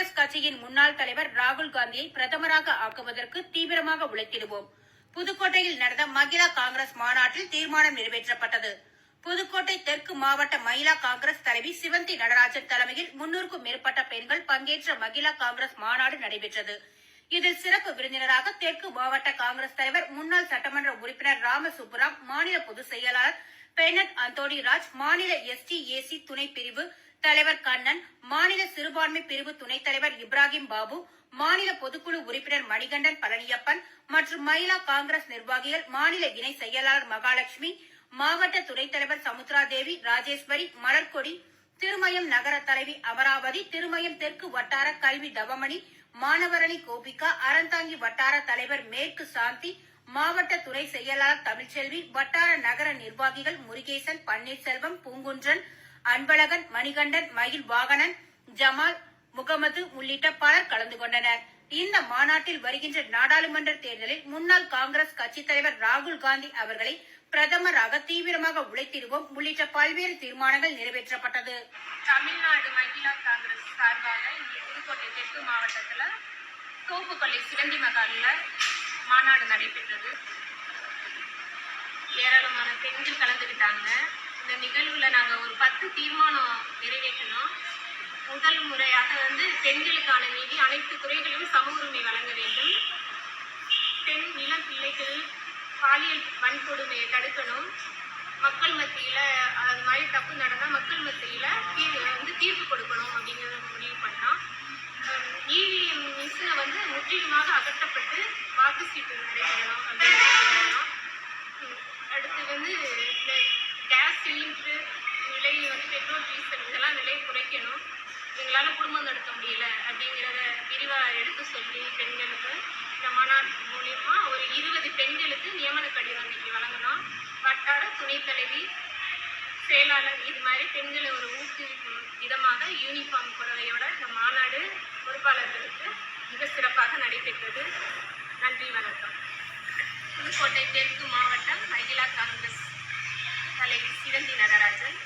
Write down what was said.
காங்கிரஸ் கட்சியின் முன்னாள் தலைவர் ராகுல் காந்தியை பிரதமராக ஆக்குவதற்கு தீவிரமாக உழைத்திடுவோம். புதுக்கோட்டையில் நடந்த மகிழா காங்கிரஸ் மாநாட்டில் தீர்மானம் நிறைவேற்றப்பட்டது. புதுக்கோட்டை தெற்கு மாவட்ட மகிழா காங்கிரஸ் தலைவி சிவந்தி நடராஜன் தலைமையில் முன்னூறுக்கும் மேற்பட்ட பெண்கள் பங்கேற்ற மகிழா காங்கிரஸ் மாநாடு நடைபெற்றது. இதில் சிறப்பு விருந்தினராக தெற்கு மாவட்ட காங்கிரஸ் தலைவர் முன்னாள் சட்டமன்ற உறுப்பினர் ராமசுப்புராம் மாநில பொதுச் செயலாளர் பெனட் அந்தோனி ராஜ் மாநில எஸ்டி ஏசி துணை பிரிவு தலைவர் கண்ணன் மாநில சிறுபான்மை பிரிவு துணைத் தலைவர் இப்ராஹிம் பாபு மாநில பொதுக்குழு உறுப்பினர் மணிகண்டன் பழனியப்பன் மற்றும் மயிலா காங்கிரஸ் நிர்வாகிகள் மாநில இணை செயலாளர் மகாலட்சுமி மாவட்ட துணைத் தலைவர் சமுத்ரா தேவி ராஜேஸ்வரி மலர்கொடி திருமயம் நகர தலைவி அமராவதி திருமயம் தெற்கு வட்டார கல்வி தவமணி மாணவரணி கோபிகா அறந்தாங்கி வட்டார தலைவர் மேற்கு சாந்தி மாவட்ட துணை செயலாளர் தமிழ்ச்செல்வி வட்டார நகர நிர்வாகிகள் முருகேசன் பன்னீர்செல்வம் பூங்குன்றன் அன்பழகன் மணிகண்டன் மயில் வாகனன் ஜமால் முகமது உள்ளிட்ட பலர் கலந்து கொண்டனர். இந்த மாநாட்டில் வருகின்ற நாடாளுமன்ற தேர்தலில் முன்னாள் காங்கிரஸ் கட்சித் தலைவர் ராகுல் காந்தி அவர்களை பிரதமராக தீவிரமாக உழைத்திடுவோம் உள்ளிட்ட பல்வேறு தீர்மானங்கள் நிறைவேற்றப்பட்டது. தமிழ்நாடு மகிழா காங்கிரஸ் சார்பாக இங்கே புதுக்கோட்டை தெற்கு மாவட்டத்தில் தோப்புக்கொள்ளை சிவந்தி மகாலில் மாநாடு நடைபெற்றது. ஏராளமான பெண்கள் கலந்துக்கிட்டாங்க இந்த நிகழ்வில் நாங்கள் ஒரு பத்து தீர்மானம் நிறைவேற்றினோம் முதல் முறையாக வந்து பெண்களுக்கான நீதி அனைத்து துறைகளிலும் சம உரிமை வழங்க வேண்டும். பெண் இளம் பிள்ளைகள் பாலியல் வன்கொடுமையை தடுக்கணும். மக்கள் மத்தியில் அது மாதிரி தப்பு நடந்தால் மக்கள் மத்தியில் தீர்வு வந்து தீர்ப்பு கொடுக்கணும் அப்படிங்கிறத முடிவு பண்ணலாம் இவிஎம் மிஷினை வந்து முற்றிலுமாக அகற்றப்பட்டு வாக்கு சீட்டு நடைபெறணும் அப்படின்னு வந்து ஃபீஸ் இதெல்லாம் குறைக்கணும். எங்களால் குடும்பம் நடத்த முடியல அப்படிங்கிறத விரிவாக எடுத்து சொல்லி பெண்களுக்கு இந்த மாநாட்டு மூலியமா ஒரு இருபது பெண்களுக்கு நியமன கடிதம் இன்னைக்கு வழங்கணும். வட்டார துணைத்தலைவி செயலாளர் இது மாதிரி பெண்களை ஒரு ஊக்குவிக்கும் விதமாக யூனிஃபார்ம் புடவையோட இந்த மாநாடு பொறுப்பாளர்களுக்கு மிக சிறப்பாக நடைபெற்றது. நன்றி வணக்கம். புதுக்கோட்டை தெற்கு மாவட்டம் மகிழா காங்கிரஸ் தலைவி சிவந்தி நடராஜன்.